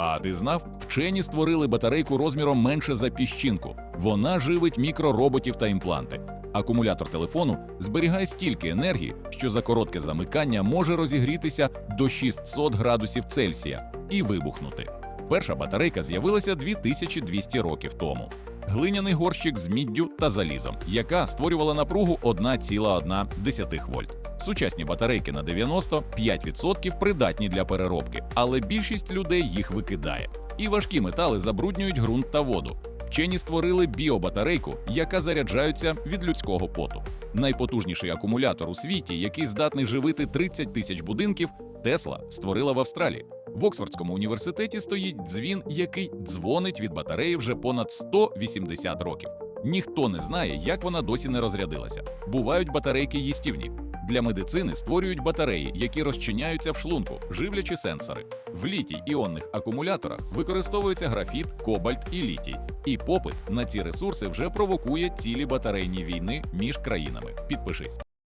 А ти знав? Вчені створили батарейку розміром менше за піщинку. Вона живить мікророботів та імпланти. Акумулятор телефону зберігає стільки енергії, що за коротке замикання може розігрітися до 600 градусів Цельсія і вибухнути. Перша батарейка з'явилася 2200 років тому. Глиняний горщик з міддю та залізом, яка створювала напругу 1,1 вольт. Сучасні батарейки на 95% придатні для переробки, але більшість людей їх викидає. І важкі метали забруднюють ґрунт та воду. Вчені створили біобатарейку, яка заряджається від людського поту. Найпотужніший акумулятор у світі, який здатний живити 30 тисяч будинків, Тесла створила в Австралії. В Оксфордському університеті стоїть дзвін, який дзвонить від батареї вже понад 180 років. Ніхто не знає, як вона досі не розрядилася. Бувають батарейки їстівні. Для медицини створюють батареї, які розчиняються в шлунку, живлячи сенсори. В літій іонних акумуляторах використовується графіт, кобальт і літій. І попит на ці ресурси вже провокує цілі батарейні війни між країнами. Підпишись.